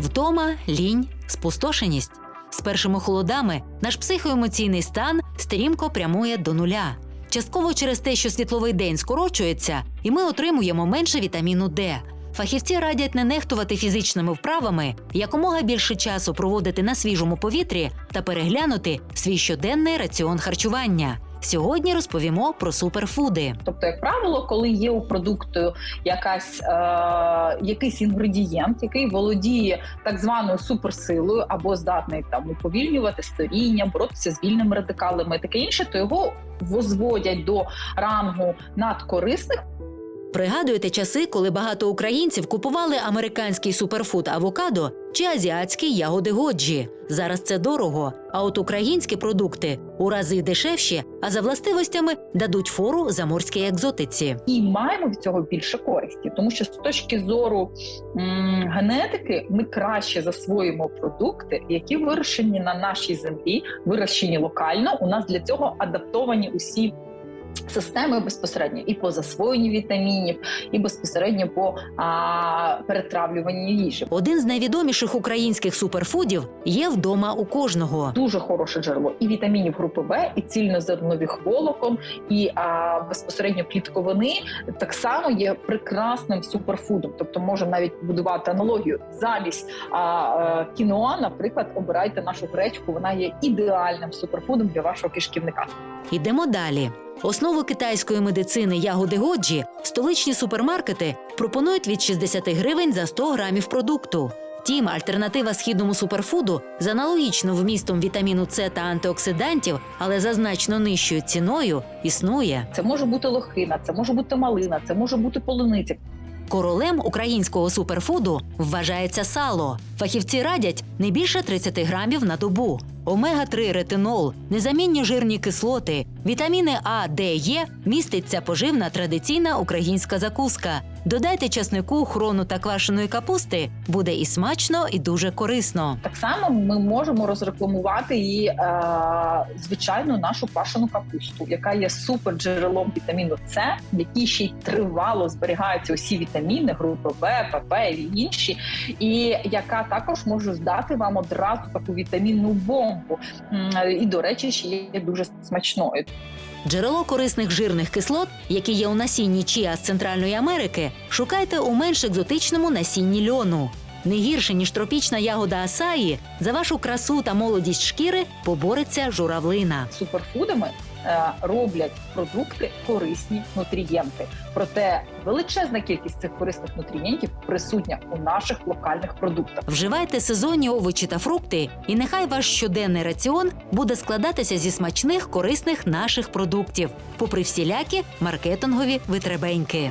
Втома, лінь, спустошеність. З першими холодами наш психоемоційний стан стрімко прямує до нуля. Частково через те, що світловий день скорочується, і ми отримуємо менше вітаміну Д. Фахівці радять не нехтувати фізичними вправами, якомога більше часу проводити на свіжому повітрі та переглянути свій щоденний раціон харчування. Сьогодні розповімо про суперфуди. Тобто, як правило, коли є у продукту якась, е, якийсь інгредієнт, який володіє так званою суперсилою або здатний там уповільнювати старіння, боротися з вільними радикалами таке інше, то його возводять до рангу надкорисних. Пригадуєте часи, коли багато українців купували американський суперфуд авокадо чи азіатські ягоди годжі. Зараз це дорого. А от українські продукти у рази дешевші, а за властивостями дадуть фору заморській екзотиці. І маємо від цього більше користі, тому що з точки зору м, генетики ми краще засвоїмо продукти, які вирощені на нашій землі, вирощені локально. У нас для цього адаптовані усі. Системи безпосередньо і по засвоєнню вітамінів, і безпосередньо по а, перетравлюванню їжі. Один з найвідоміших українських суперфудів є вдома у кожного. Дуже хороше джерело і вітамінів групи Б, і цільнозернових волокон, і а, безпосередньо клітковини так само є прекрасним суперфудом. Тобто можемо навіть будувати аналогію. Замість а, а, кіноа, наприклад, обирайте нашу гречку. Вона є ідеальним суперфудом для вашого кишківника. Ідемо далі. Основу китайської медицини ягоди годжі столичні супермаркети пропонують від 60 гривень за 100 грамів продукту. Втім, альтернатива східному суперфуду з аналогічним вмістом вітаміну С та антиоксидантів, але за значно нижчою ціною, існує. Це може бути лохина, це може бути малина, це може бути полуниця. Королем українського суперфуду вважається сало. Фахівці радять не більше 30 грамів на добу. Омега-3 ретинол, незамінні жирні кислоти, вітаміни А, Д, Е містить ця поживна традиційна українська закуска. Додайте часнику, хрону та квашеної капусти, буде і смачно, і дуже корисно. Так само ми можемо розрекламувати і е, звичайну нашу квашену капусту, яка є супер джерелом вітаміну С, в якій ще й тривало зберігаються усі вітаміни, групи Б, ПП і інші, і яка також може здати вам одразу таку вітамінну бомбу. І, до речі, ще є дуже смачною. Джерело корисних жирних кислот, які є у насінні чіа з Центральної Америки, шукайте у менш екзотичному насінні льону. Не гірше ніж тропічна ягода асаї, за вашу красу та молодість шкіри побореться журавлина. Суперфудами роблять продукти корисні нутрієнти. Проте величезна кількість цих корисних нутрієнтів присутня у наших локальних продуктах. Вживайте сезонні овочі та фрукти, і нехай ваш щоденний раціон буде складатися зі смачних, корисних наших продуктів, попри всілякі маркетингові витребеньки.